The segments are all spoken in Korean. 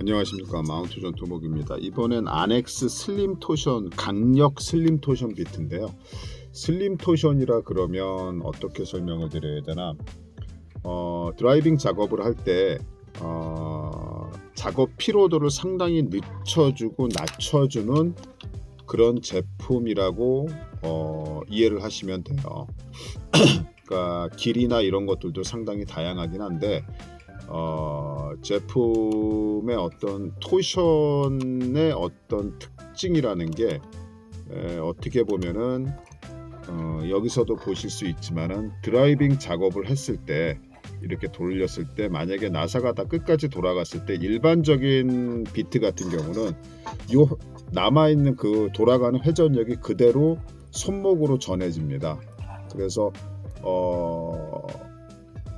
안녕하십니까 마운트존 두목입니다. 이번엔 아넥스 슬림 토션 강력 슬림 토션 비트인데요. 슬림 토션이라 그러면 어떻게 설명을 드려야 되나? 어, 드라이빙 작업을 할때 어, 작업 피로도를 상당히 늦춰주고 낮춰주는 그런 제품이라고 어, 이해를 하시면 돼요. 그러니까 길이나 이런 것들도 상당히 다양하긴 한데 어, 제품의 어떤 토션의 어떤 특징이라는 게 에, 어떻게 보면은 어, 여기서도 보실 수 있지만은 드라이빙 작업을 했을 때 이렇게 돌렸을 때 만약에 나사가 다 끝까지 돌아갔을 때 일반적인 비트 같은 경우는 요 남아 있는 그 돌아가는 회전력이 그대로 손목으로 전해집니다. 그래서 어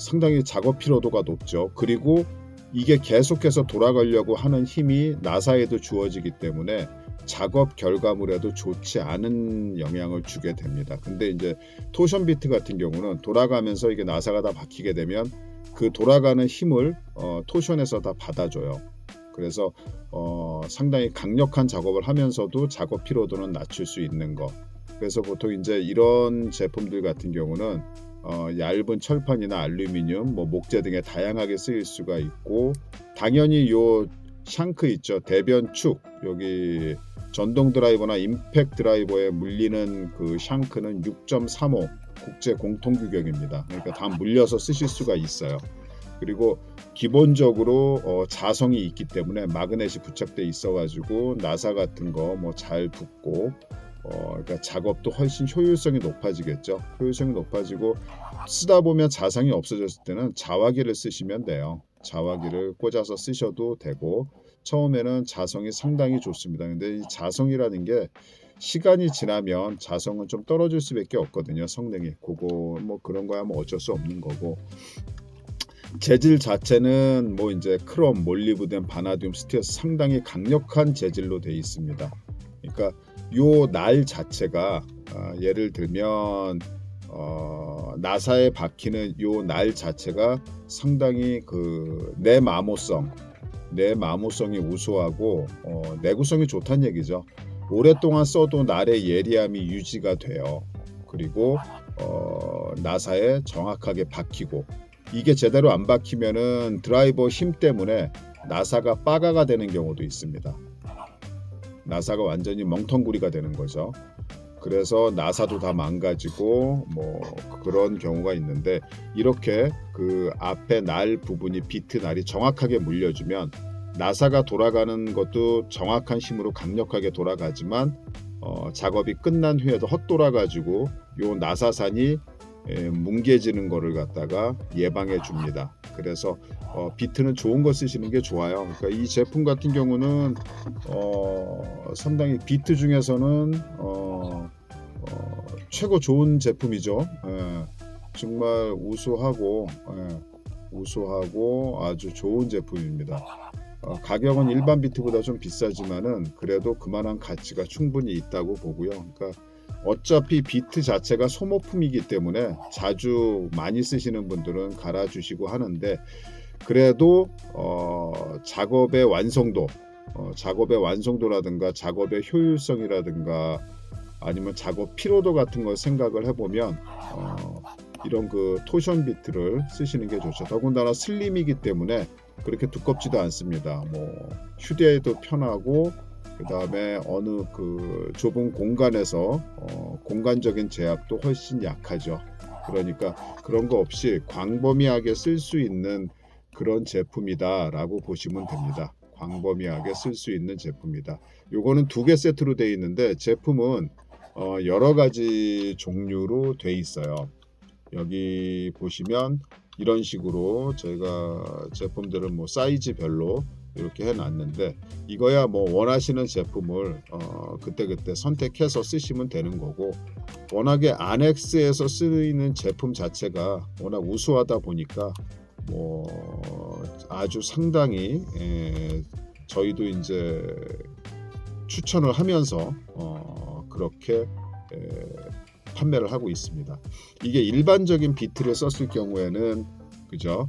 상당히 작업 피로도가 높죠. 그리고 이게 계속해서 돌아가려고 하는 힘이 나사에도 주어지기 때문에 작업 결과물에도 좋지 않은 영향을 주게 됩니다. 근데 이제 토션 비트 같은 경우는 돌아가면서 이게 나사가 다 박히게 되면 그 돌아가는 힘을 어, 토션에서 다 받아줘요. 그래서 어, 상당히 강력한 작업을 하면서도 작업 피로도는 낮출 수 있는 거. 그래서 보통 이제 이런 제품들 같은 경우는 어, 얇은 철판이나 알루미늄, 뭐 목재 등에 다양하게 쓰일 수가 있고 당연히 요 샹크 있죠 대변 축 여기 전동 드라이버나 임팩 드라이버에 물리는 그 샹크는 6.35 국제 공통 규격입니다. 그러니까 다 물려서 쓰실 수가 있어요. 그리고 기본적으로 어, 자성이 있기 때문에 마그넷이 부착돼 있어가지고 나사 같은 거 뭐 잘 붙고 어, 그러니까 작업도 훨씬 효율성이 높아지겠죠. 효율성이 높아지고 쓰다 보면 자상이 없어졌을 때는 자화기를 쓰시면 돼요. 자화기를 꽂아서 쓰셔도 되고 처음에는 자성이 상당히 좋습니다. 근데 이 자성이라는 게 시간이 지나면 자성은 좀 떨어질 수밖에 없거든요. 성능이 그거 뭐 그런 거야 뭐 어쩔 수 없는 거고 재질 자체는 뭐 이제 크롬, 몰리브덴, 바나듐, 스티어스 상당히 강력한 재질로 되어 있습니다. 그러니까 요 날 자체가 아, 예를 들면 어, 나사에 박히는 요 날 자체가 상당히 그 내 마모성, 내 마모성이 우수하고 어, 내구성이 좋다는 얘기죠. 오랫동안 써도 날의 예리함이 유지가 돼요. 그리고 어, 나사에 정확하게 박히고 이게 제대로 안 박히면은 드라이버 힘 때문에 나사가 빠가가 되는 경우도 있습니다. 나사가 완전히 멍텅구리가 되는 거죠. 그래서 나사도 다 망가지고 뭐 그런 경우가 있는데 이렇게 그 앞에 날 부분이 비트 날이 정확하게 물려주면 나사가 돌아가는 것도 정확한 힘으로 강력하게 돌아가지만 어, 작업이 끝난 후에도 헛돌아가지고 요 나사산이 에, 뭉개지는 거를 갖다가 예방해 줍니다. 그래서 어, 비트는 좋은 거 쓰시는 게 좋아요. 그러니까 이 제품 같은 경우는 어, 상당히 비트 중에서는 어, 어, 최고 좋은 제품이죠. 예, 정말 우수하고 예, 우수하고 아주 좋은 제품입니다. 어, 가격은 일반 비트보다 좀 비싸지만은 그래도 그만한 가치가 충분히 있다고 보고요. 그러니까 어차피 비트 자체가 소모품이기 때문에 자주 많이 쓰시는 분들은 갈아주시고 하는데 그래도 어, 작업의 완성도, 어, 작업의 완성도라든가 작업의 효율성이라든가 아니면 작업 피로도 같은 걸 생각을 해보면 어, 이런 그 토션 비트를 쓰시는 게 좋죠. 더군다나 슬림이기 때문에 그렇게 두껍지도 않습니다. 뭐 휴대에도 편하고 그 다음에 어느 그 좁은 공간에서 어, 공간적인 제약도 훨씬 약하죠. 그러니까 그런 거 없이 광범위하게 쓸 수 있는 그런 제품이다라고 보시면 됩니다. 광범위하게 쓸 수 있는 제품이다. 요거는 두 개 세트로 되어 있는데 제품은 어, 여러 가지 종류로 돼 있어요. 여기 보시면 이런 식으로 저희가 제품들은 뭐 사이즈별로 이렇게 해놨는데 이거야 뭐 원하시는 제품을 어, 그때그때 선택해서 쓰시면 되는 거고 워낙에 안엑스에서 쓰이는 제품 자체가 워낙 우수하다 보니까 뭐 아주 상당히 에, 저희도 이제 추천을 하면서 어, 그렇게 에, 판매를 하고 있습니다. 이게 일반적인 비트를 썼을 경우에는 그죠?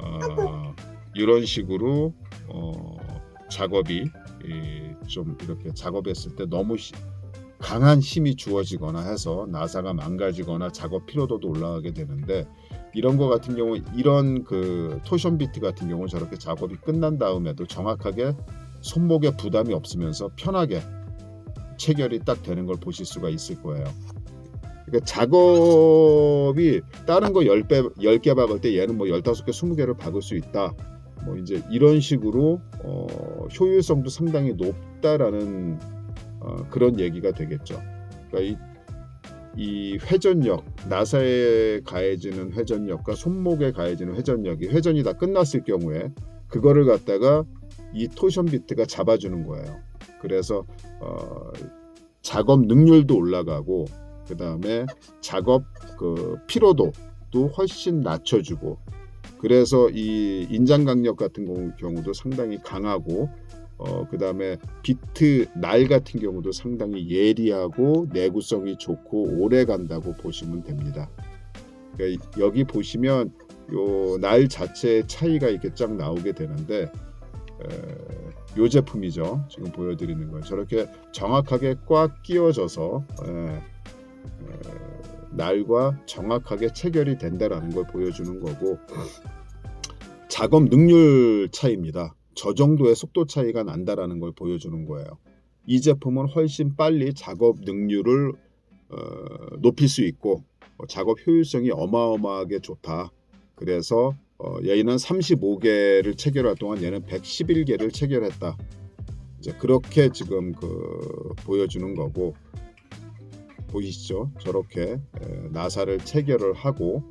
어, 이런 식으로 어, 작업이 이, 좀 이렇게 작업했을 때 너무 시- 강한 힘이 주어지거나 해서 나사가 망가지거나 작업 피로도도 올라가게 되는데 이런 거 같은 경우 이런 그 토션 비트 같은 경우 저렇게 작업이 끝난 다음에도 정확하게 손목에 부담이 없으면서 편하게 체결이 딱 되는 걸 보실 수가 있을 거예요. 그러니까 작업이 다른 거 10배, 10개 박을 때 얘는 뭐 15개, 20개를 박을 수 있다. 뭐 이제 이런 식으로 어, 효율성도 상당히 높다라는 어, 그런 얘기가 되겠죠. 그러니까 이, 이 회전력, 나사에 가해지는 회전력과 손목에 가해지는 회전력이 회전이 다 끝났을 경우에 그거를 갖다가 이 토션 비트가 잡아주는 거예요. 그래서 어, 작업 능률도 올라가고 그 다음에 작업 그 피로도도 훨씬 낮춰주고 그래서 이 인장 강력 같은 경우- 경우도 상당히 강하고 어, 그 다음에 비트 날 같은 경우도 상당히 예리하고 내구성이 좋고 오래 간다고 보시면 됩니다. 그러니까 이- 여기 보시면 요 날 자체의 차이가 이렇게 쫙 나오게 되는데 에, 요 제품이죠. 지금 보여드리는 건 저렇게 정확하게 꽉 끼워져서 에, 에, 날과 정확하게 체결이 된다라는 걸 보여주는 거고 작업 능률 차이입니다. 저 정도의 속도 차이가 난다라는 걸 보여주는 거예요. 이 제품은 훨씬 빨리 작업 능률을 어, 높일 수 있고 어, 작업 효율성이 어마어마하게 좋다. 그래서 어, 얘는 35개를 체결할 동안 얘는 111개를 체결했다. 이제 그렇게 지금 그 보여주는 거고 보이시죠? 저렇게 에, 나사를 체결을 하고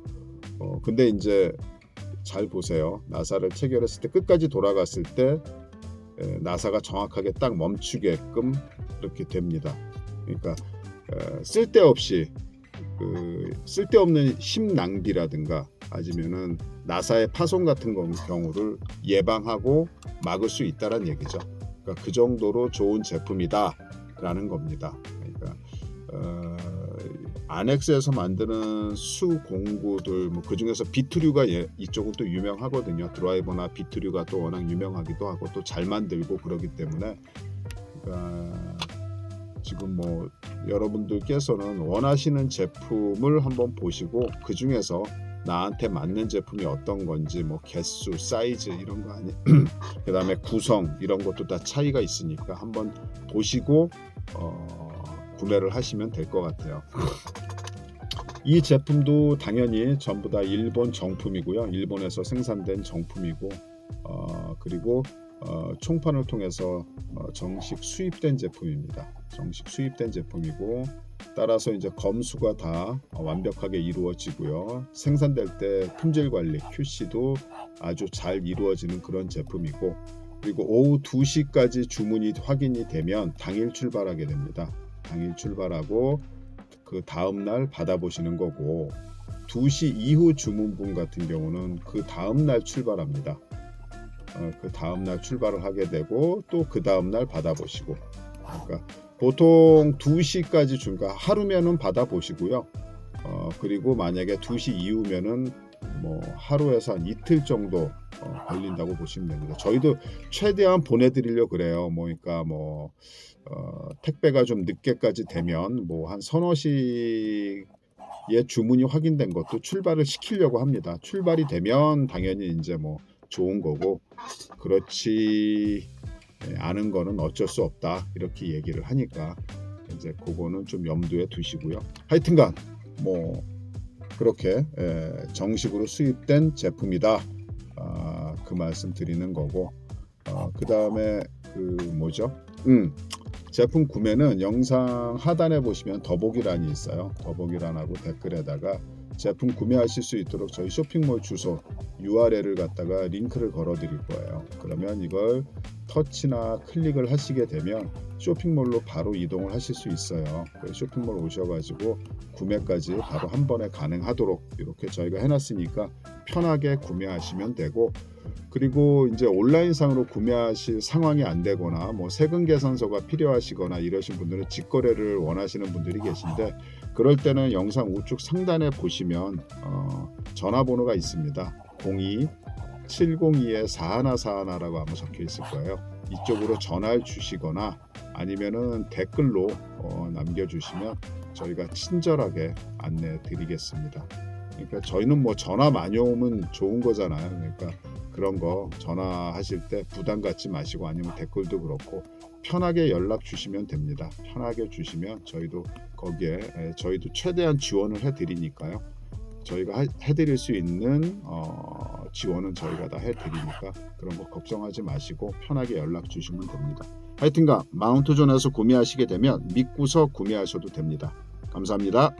어, 근데 이제 잘 보세요. 나사를 체결했을 때 끝까지 돌아갔을 때 에, 나사가 정확하게 딱 멈추게끔 이렇게 됩니다. 그러니까 에, 쓸데없이 그 쓸데없는 힘 낭비라든가 아니면은 나사의 파손 같은 거- 경우를 예방하고 막을 수 있다는 얘기죠. 그러니까 그 정도로 좋은 제품이다라는 겁니다. 그러니까 어, 아넥스에서 만드는 수 공구들 뭐 그중에서 비트류가 예, 이쪽은 또 유명하거든요. 드라이버나 비트류가 또 워낙 유명하기도 하고 또 잘 만들고 그러기 때문에 그러니까 지금 뭐 여러분들께서는 원하시는 제품을 한번 보시고 그 중에서 나한테 맞는 제품이 어떤 건지 뭐 개수, 사이즈 이런 거 아니 그다음에 구성 이런 것도 다 차이가 있으니까 한번 보시고 어, 구매를 하시면 될 것 같아요. 이 제품도 당연히 전부 다 일본 정품이고요. 일본에서 생산된 정품이고 어, 그리고 어, 총판을 통해서 어, 정식 수입된 제품입니다. 정식 수입된 제품이고 따라서 이제 검수가 다 어, 완벽하게 이루어지고요. 생산될 때 품질 관리 QC도 아주 잘 이루어지는 그런 제품이고 그리고 오후 2시까지 주문이 확인이 되면 당일 출발하게 됩니다. 당일 출발하고 그 다음 날 받아보시는 거고 2시 이후 주문분 같은 경우는 그 다음 날 출발합니다. 어, 그 다음 날 출발을 하게 되고 또 그 다음 날 받아보시고 그러니까 보통 2시까지 준가 하루면은 받아보시고요. 어, 그리고 만약에 2시 이후면은 뭐 하루에서 한 이틀 정도 어, 걸린다고 보시면 됩니다. 저희도 최대한 보내드리려 그래요. 뭐 그러니까 뭐 어, 택배가 좀 늦게까지 되면 뭐 한 서너 시에 주문이 확인된 것도 출발을 시키려고 합니다. 출발이 되면 당연히 이제 뭐 좋은 거고 그렇지 않은 거는 어쩔 수 없다 이렇게 얘기를 하니까 이제 그거는 좀 염두에 두시고요. 하여튼간 뭐 그렇게 에, 정식으로 수입된 제품이다. 아, 그 말씀 드리는 거고 어, 그 다음에 그 뭐죠? 음, 제품 구매는 영상 하단에 보시면 더보기란이 있어요. 더보기란하고 댓글에다가 제품 구매하실 수 있도록 저희 쇼핑몰 주소 URL을 갖다가 링크를 걸어 드릴 거예요. 그러면 이걸 터치나 클릭을 하시게 되면 쇼핑몰로 바로 이동을 하실 수 있어요. 그 쇼핑몰 오셔가지고 구매까지 바로 한 번에 가능하도록 이렇게 저희가 해놨으니까 편하게 구매하시면 되고 그리고 이제 온라인상으로 구매하실 상황이 안 되거나 뭐 세금 계산서가 필요하시거나 이러신 분들은 직거래를 원하시는 분들이 계신데 그럴 때는 영상 우측 상단에 보시면 어, 전화번호가 있습니다. 02 702에 4141라고 아마 적혀 있을 거예요. 이쪽으로 전화를 주시거나 아니면은 댓글로 어, 남겨주시면 저희가 친절하게 안내 드리겠습니다. 그러니까 저희는 뭐 전화 많이 오면 좋은 거잖아요. 그러니까 그런 거 전화하실 때 부담 갖지 마시고 아니면 댓글도 그렇고 편하게 연락 주시면 됩니다. 편하게 주시면 저희도 거기에 에, 저희도 최대한 지원을 해드리니까요. 저희가 하- 해드릴 수 있는 어, 지원은 저희가 다 해드리니까 그런 거 걱정하지 마시고 편하게 연락 주시면 됩니다. 하여튼간 마운트존에서 구매하시게 되면 믿고서 구매하셔도 됩니다. 감사합니다.